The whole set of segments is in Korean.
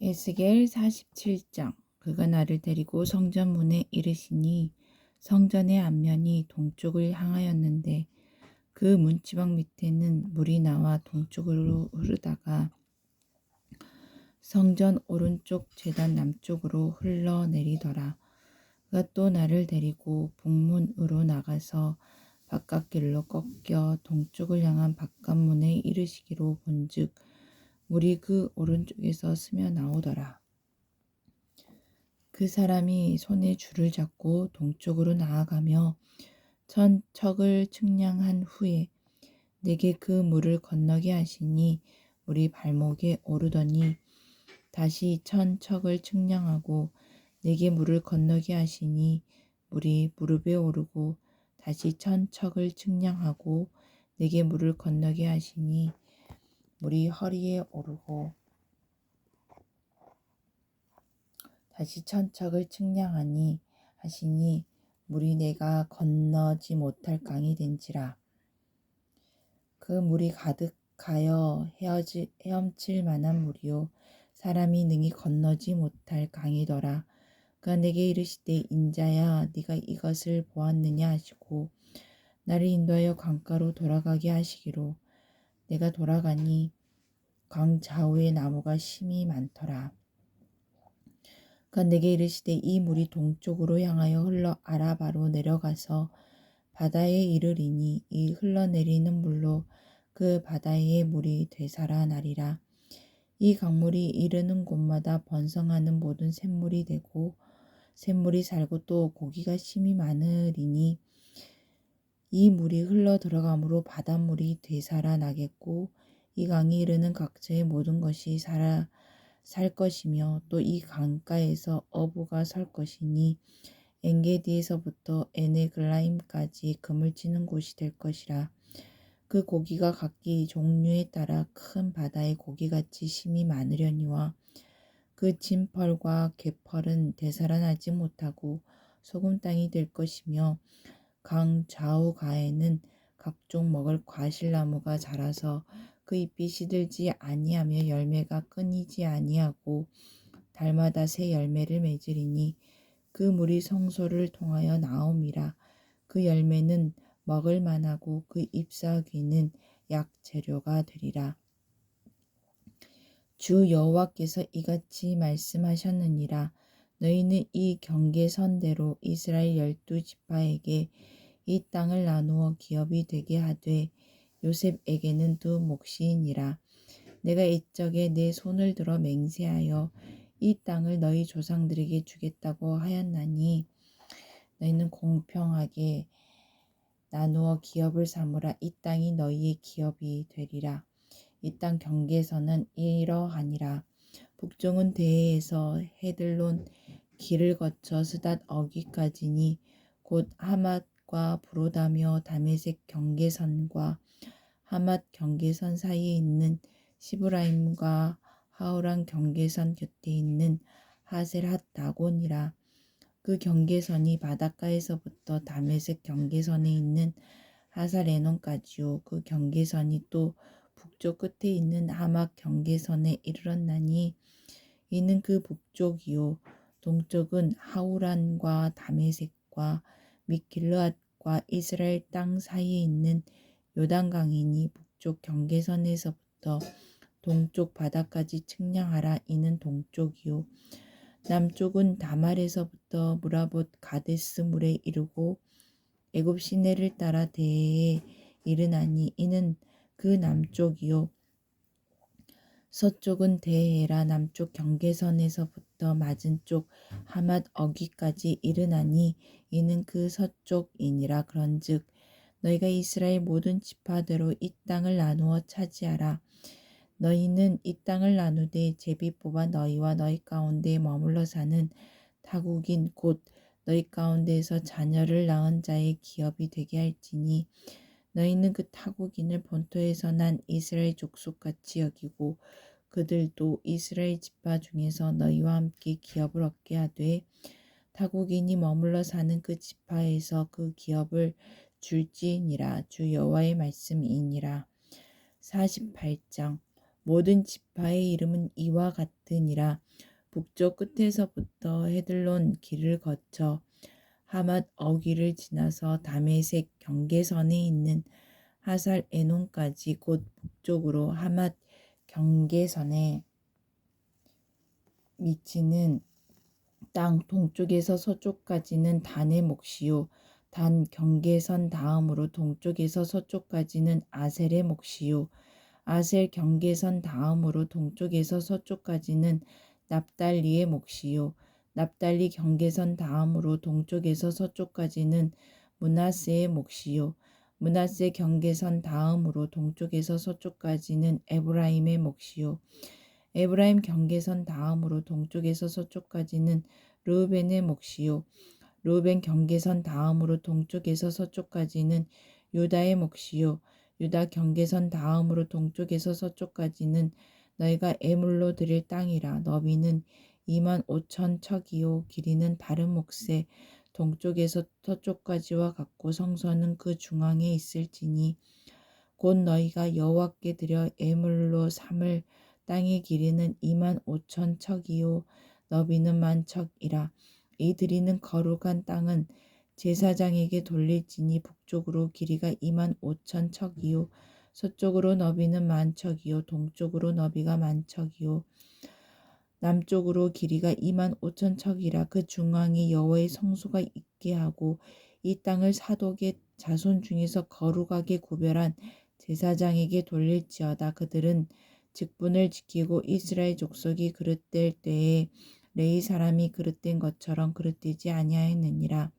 에스겔 47장 그가 나를 데리고 성전 문에 이르시니 성전의 앞면이 동쪽을 향하였는데 그 문지방 밑에는 물이 나와 동쪽으로 흐르다가 성전 오른쪽 재단 남쪽으로 흘러내리더라. 그가 또 나를 데리고 북문으로 나가서 바깥길로 꺾여 동쪽을 향한 바깥문에 이르시기로 본즉 물이 그 오른쪽에서 스며 나오더라. 그 사람이 손에 줄을 잡고 동쪽으로 나아가며 천척을 측량한 후에 내게 그 물을 건너게 하시니 우리 발목에 오르더니 다시 천척을 측량하고 내게 물을 건너게 하시니 물이 무릎에 오르고 다시 천척을 측량하고 내게 물을 건너게 하시니 물이 허리에 오르고 다시 천척을 측량하니 하시니 물이 내가 건너지 못할 강이 된지라. 그 물이 가득하여 헤어지, 헤엄칠 만한 물이요. 사람이 능히 건너지 못할 강이더라. 그가 내게 이르시되 인자야 네가 이것을 보았느냐 하시고 나를 인도하여 강가로 돌아가게 하시기로 내가 돌아가니 강 좌우에 나무가 심이 많더라. 그가 내게 이르시되 이 물이 동쪽으로 향하여 흘러 아라바로 내려가서 바다에 이르리니 이 흘러내리는 물로 그 바다의 물이 되살아나리라. 이 강물이 이르는 곳마다 번성하는 모든 샘물이 되고 샘물이 살고 또 고기가 심이 많으리니 이 물이 흘러 들어가므로 바닷물이 되살아나겠고 이 강이 이르는 각처의 모든 것이 살아 살 것이며 또 이 강가에서 어부가 설 것이니 엔게디에서부터 에네글라임까지 금을 치는 곳이 될 것이라. 그 고기가 각기 종류에 따라 큰 바다의 고기같이 심이 많으려니와 그 진펄과 개펄은 되살아나지 못하고 소금 땅이 될 것이며 강 좌우 가에는 각종 먹을 과실나무가 자라서 그 잎이 시들지 아니하며 열매가 끊이지 아니하고 달마다 새 열매를 맺으리니 그 물이 성소를 통하여 나옴이라 그 열매는 먹을 만하고 그 잎사귀는 약 재료가 되리라. 주 여호와께서 이같이 말씀하셨느니라 너희는 이 경계선대로 이스라엘 열두 지파에게 이 땅을 나누어 기업이 되게 하되 요셉에게는 두 몫이니라 내가 이적에 내 손을 들어 맹세하여 이 땅을 너희 조상들에게 주겠다고 하였나니 너희는 공평하게 나누어 기업을 삼으라 이 땅이 너희의 기업이 되리라 이 땅 경계선은 이러하니라. 북쪽은 대해에서 헤들론 길을 거쳐 스닷 어기까지니 곧 하맛 과 브로다며 다메색 경계선과 하맛 경계선 사이에 있는 시브라임과 하우란 경계선 곁에 있는 하셀핫 다곤이라. 그 경계선이 바닷가에서부터 다메색 경계선에 있는 하사레논까지요. 그 경계선이 또 북쪽 끝에 있는 하막 경계선에 이르렀나니 이는 그 북쪽이요 동쪽은 하우란과 다메섹과 미길르앗과 이스라엘 땅 사이에 있는 요단강이니 북쪽 경계선에서부터 동쪽 바다까지 측량하라 이는 동쪽이요 남쪽은 다말에서부터 무라봇 가데스 물에 이르고 애굽 시내를 따라 대에 이르나니 이는 그 남쪽이요. 서쪽은 대해라 남쪽 경계선에서부터 맞은쪽 하맛 어기까지 이르나니 이는 그 서쪽이니라. 그런즉 너희가 이스라엘 모든 지파대로 이 땅을 나누어 차지하라. 너희는 이 땅을 나누되 제비 뽑아 너희와 너희 가운데 머물러 사는 타국인 곧 너희 가운데에서 자녀를 낳은 자의 기업이 되게 할지니 너희는 그 타국인을 본토에서 난 이스라엘 족속같이 여기고 그들도 이스라엘 지파 중에서 너희와 함께 기업을 얻게 하되 타국인이 머물러 사는 그 지파에서 그 기업을 줄지니라. 주 여호와의 말씀이니라. 48장. 모든 지파의 이름은 이와 같으니라. 북쪽 끝에서부터 헤들론 길을 거쳐 하맛 어귀를 지나서 다메색 경계선에 있는 하살 에논까지 곧 북쪽으로 하맛 경계선에 미치는 땅 동쪽에서 서쪽까지는 단의 몫이요. 단 경계선 다음으로 동쪽에서 서쪽까지는 아셀의 몫이요. 아셀 경계선 다음으로 동쪽에서 서쪽까지는 납달리의 몫이요 납달리 경계선 다음으로 동쪽에서 서쪽까지는 문하세의 몫이요. 문하세 경계선 다음으로 동쪽에서 서쪽까지는 에브라임의 몫이요. 에브라임 경계선 다음으로 동쪽에서 서쪽까지는 르우벤의 몫이요. 르우벤 경계선 다음으로 동쪽에서 서쪽까지는 유다의 몫이요. 유다 경계선 다음으로 동쪽에서 서쪽까지는 너희가 애물로 드릴 땅이라. 너비는 2만 5천 척이요 길이는 다른 몫에 동쪽에서 서쪽까지와 같고 성소는 그 중앙에 있을지니 곧 너희가 여호와께 드려 애물로 삼을 땅의 길이는 2만 5천 척이요 너비는 만 척이라. 이 드리는 거룩한 땅은 제사장에게 돌릴지니 북쪽으로 길이가 2만 5천 척이요 서쪽으로 너비는 만 척이요 동쪽으로 너비가 만 척이요 남쪽으로 길이가 2만 5천 척이라 그 중앙에 여호와의 성소가 있게 하고 이 땅을 사독의 자손 중에서 거룩하게 구별한 제사장에게 돌릴지어다 그들은 직분을 지키고 이스라엘 족속이 그릇될 때에 레이 사람이 그릇된 것처럼 그릇되지 아니하였느니라.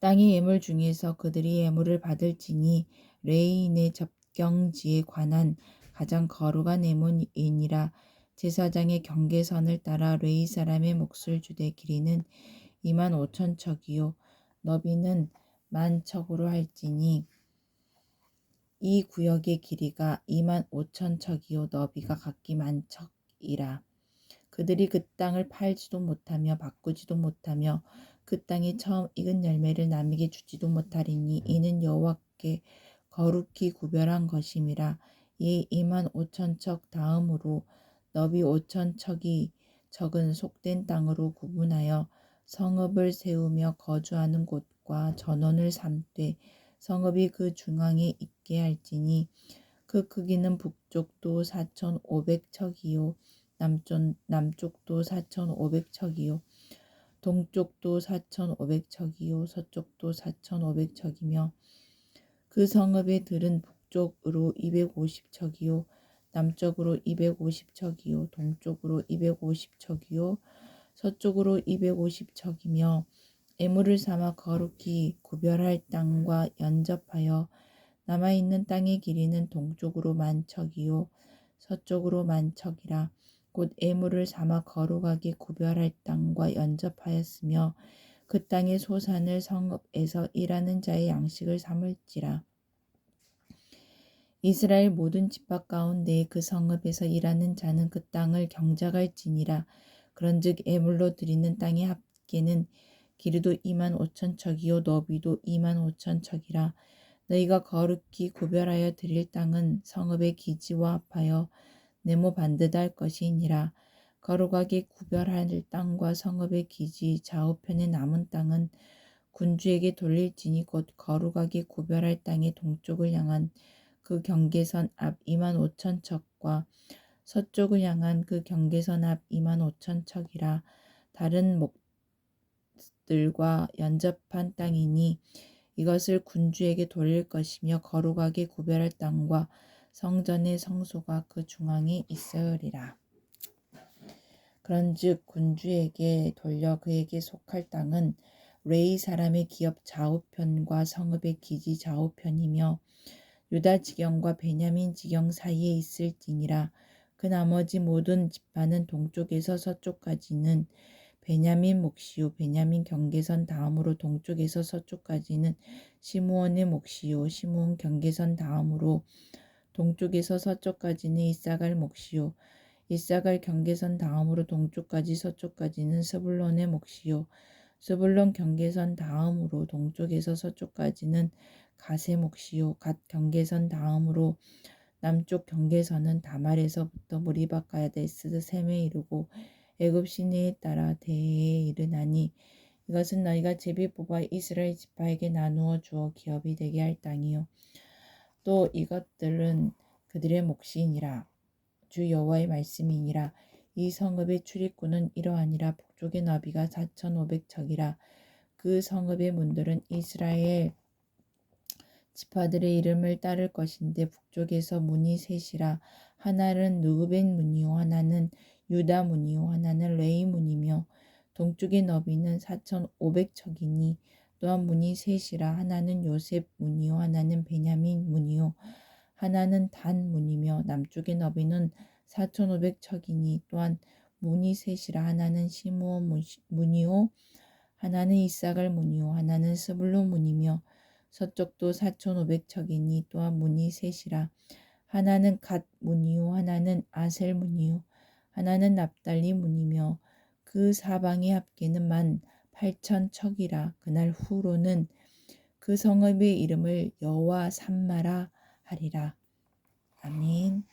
땅의 예물 중에서 그들이 예물을 받을지니 레이인의 접경지에 관한 가장 거룩한 예물이니라. 제사장의 경계선을 따라 레이 사람의 몫을 주되 길이는 2만 5천 척이요. 너비는 만 척으로 할지니 이 구역의 길이가 2만 5천 척이요. 너비가 각기 만 척이라. 그들이 그 땅을 팔지도 못하며 바꾸지도 못하며 그 땅이 처음 익은 열매를 남에게 주지도 못하리니 이는 여호와께 거룩히 구별한 것임이라. 이 2만 5천 척 다음으로 너비 5천 척이 적은 속된 땅으로 구분하여 성읍을 세우며 거주하는 곳과 전원을 삼되 성읍이 그 중앙에 있게 할지니 그 크기는 북쪽도 4,500척이요 남쪽, 남쪽도 4,500척이요 동쪽도 4,500척이요 서쪽도 4,500척이며 그 성읍의 들은 북쪽으로 250척이요 남쪽으로 250척이요 동쪽으로 250척이요 서쪽으로 250척이며 애물을 삼아 거룩히 구별할 땅과 연접하여 남아있는 땅의 길이는 동쪽으로 만척이요 서쪽으로 만척이라. 곧 애물을 삼아 거룩하게 구별할 땅과 연접하였으며 그 땅의 소산을 성읍에서 일하는 자의 양식을 삼을지라 이스라엘 모든 집합 가운데 그 성읍에서 일하는 자는 그 땅을 경작할지니라. 그런즉 애물로 드리는 땅의 합계는 길이도 2만 5천 척이요 너비도 2만 5천 척이라. 너희가 거룩히 구별하여 드릴 땅은 성읍의 기지와 합하여 네모 반듯할 것이니라. 거룩하게 구별할 땅과 성읍의 기지 좌우편에 남은 땅은 군주에게 돌릴지니 곧 거룩하게 구별할 땅의 동쪽을 향한 그 경계선 앞 2만 5천 척과 서쪽을 향한 그 경계선 앞 2만 5천 척이라 다른 목들과 연접한 땅이니 이것을 군주에게 돌릴 것이며 거룩하게 구별할 땅과 성전의 성소가 그 중앙에 있으리라. 그런즉 군주에게 돌려 그에게 속할 땅은 레이 사람의 기업 좌우편과 성읍의 기지 좌우편이며 유다 지경과 베냐민 지경 사이에 있을지니라. 그 나머지 모든 지파는 동쪽에서 서쪽까지는 베냐민 몫이요. 베냐민 경계선 다음으로 동쪽에서 서쪽까지는 시므온의 몫이요. 시므온 경계선 다음으로 동쪽에서 서쪽까지는 이사갈 몫이요. 이사갈 경계선 다음으로 동쪽까지 서쪽까지는 스불론의 몫이요 스불론 경계선 다음으로 동쪽에서 서쪽까지는 몫이요. 갓 경계선 다음으로 남쪽 경계선은 다말에서부터 무리바가야데스 셈에 이르고 애굽 시내에 따라 대해에 이르나니 이것은 너희가 제비 뽑아 이스라엘 지파에게 나누어 주어 기업이 되게 할 땅이요. 또 이것들은 그들의 몫이니라. 주 여호와의 말씀이니라 이 성읍의 출입구는 이러하니라. 북쪽의 너비가 4,500척이라. 그 성읍의 문들은 이스라엘 지파들의 이름을 따를 것인데 북쪽에서 문이 셋이라. 하나는 누구벤 문이요 하나는 유다 문이요 하나는 레이 문이며 동쪽의 너비는 4,500척이니 또한 문이 셋이라. 하나는 요셉 문이요 하나는 베냐민 문이요 하나는 단 문이며 남쪽의 너비는 4,500척이니 또한 문이 셋이라 하나는 시므온 문- 문이요. 하나는 이사갈 문이요. 하나는 스불론 문이며 서쪽도 4,500척이니 또한 문이 셋이라. 하나는 갓 문이요. 하나는 아셀 문이요. 하나는 납달리 문이며 그 사방의 합계는 만 8천 척이라. 그날 후로는 그 성읍의 이름을 여호와 삼마라 하리라. 아멘.